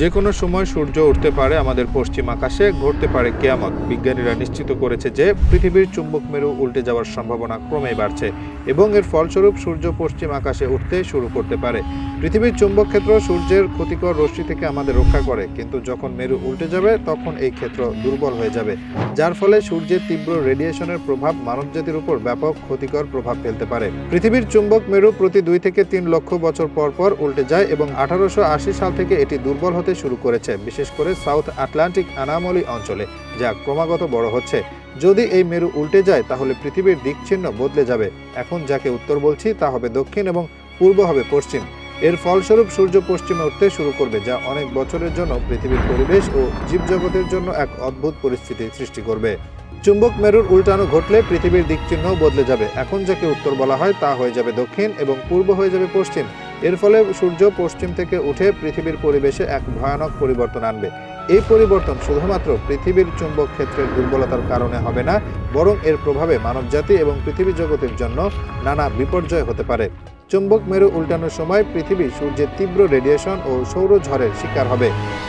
যে কোনো সময় সূর্য উঠতে পারে আমাদের পশ্চিম আকাশে, ঘটতে পারে কেয়ামত। বিজ্ঞানীরা নিশ্চিত করেছে যে পৃথিবীর চুম্বক মেরু উল্টে যাওয়ার সম্ভাবনা ক্রমেই বাড়ছে এবং এর ফলস্বরূপ সূর্য পশ্চিম আকাশে উঠতে শুরু করতে পারে। পৃথিবীর চুম্বক ক্ষেত্র সূর্যের ক্ষতিকর রশ্মি থেকে আমাদের রক্ষা করে, কিন্তু যখন মেরু উল্টে যাবে, তখন এই ক্ষেত্র দুর্বল হয়ে যাবে, যার ফলে সূর্যের তীব্র রেডিয়েশনের প্রভাব মানবজাতির উপর ব্যাপক ক্ষতিকর প্রভাব ফেলতে পারে। পৃথিবীর চুম্বক মেরু প্রতি দুই থেকে তিন লক্ষ বছর পর পর উল্টে যায় এবং আঠারোশো আশি সাল থেকে এটি দুর্বল হতে শুরু করেছে, বিশেষ করে সাউথ আটলান্টিক আনামলি অঞ্চলে, যা ক্রমাগত বড় হচ্ছে। যদি এই মেরু উল্টে যায়, তাহলে পৃথিবীর দিকচিহ্ন বদলে যাবে। এখন যাকে উত্তর বলছি, তা হবে দক্ষিণ এবং পূর্ব হবে পশ্চিম। এর ফলস্বরূপ সূর্য পশ্চিমে উঠতে শুরু করবে, যা অনেক বছরের জন্য পৃথিবীর পরিবেশ ও জীবজগতের জন্য এক অদ্ভুত পরিস্থিতি সৃষ্টি করবে। চুম্বক মেরুর উল্টানো ঘটলে পৃথিবীর দিকচিহ্নও বদলে যাবে। এখন যাকে উত্তর বলা হয়, তা হয়ে যাবে দক্ষিণ এবং পূর্ব হয়ে যাবে পশ্চিম। এর ফলে সূর্য পশ্চিম থেকে উঠে পৃথিবীর পরিবেশে এক ভয়ানক পরিবর্তন আনবে। এই পরিবর্তন শুধুমাত্র পৃথিবীর চুম্বক ক্ষেত্রের দুর্বলতার কারণে হবে না, বরং এর প্রভাবে মানবজাতি এবং পৃথিবী জগতের জন্য নানা বিপর্যয় হতে পারে। চুম্বক মেরু উল্টানোর সময় পৃথিবী সূর্যের তীব্র রেডিয়েশন ও সৌরঝড়ের শিকার হবে,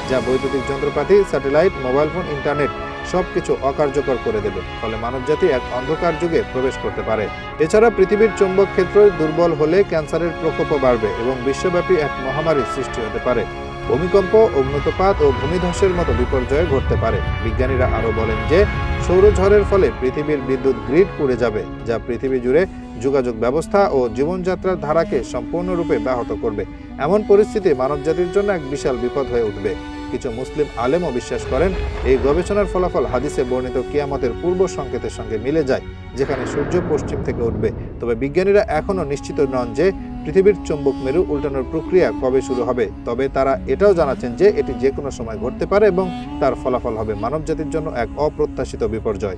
যা বৈদ্যুতিক যন্ত্রপাতি, স্যাটেলাইট, মোবাইল ফোন, ইন্টারনেট সবকিছু অকার্যকর করে দেবে। ফলে মানবজাতি এক অন্ধকার যুগে প্রবেশ করতে পারে। এছাড়া পৃথিবীর চৌম্বক ক্ষেত্র দুর্বল হলে ক্যান্সারের প্রকোপও বাড়বে এবং বিশ্বব্যাপী এক মহামারীর সৃষ্টি হতে পারে। ভূমিকম্প অগ্নুৎপাত ও ভূমিধসের মতো বিপর্যয় ঘটতে পারে। বিজ্ঞানীরা আরও বলেন যে সৌরঝড়ের ফলে পৃথিবীর বিদ্যুৎ গ্রিড পুড়ে যাবে, যা পৃথিবী জুড়ে যোগাযোগ ব্যবস্থা ও জীবনযাত্রার ধারাকে সম্পূর্ণরূপে ব্যাহত করবে। এমন পরিস্থিতি মানবজাতির জন্য এক বিশাল বিপদ হয়ে উঠবে। কিছু মুসলিম আলেমও বিশ্বাস করেন। এই গবেষণার ফলাফল হাদিসে বর্ণিত কিয়ামতের পূর্ব সংকেতের সঙ্গে মিলে যায়, যেখানে সূর্য পশ্চিম থেকে উঠবে। তবে বিজ্ঞানীরা এখনও নিশ্চিত নন যে পৃথিবীর চুম্বক মেরু উল্টানোর প্রক্রিয়া কবে শুরু হবে। তবে তারা এটাও জানাচ্ছেন যে এটি যে কোনো সময় ঘটতে পারে এবং তার ফলাফল হবে মানবজাতির জন্য এক অপ্রত্যাশিত বিপর্যয়।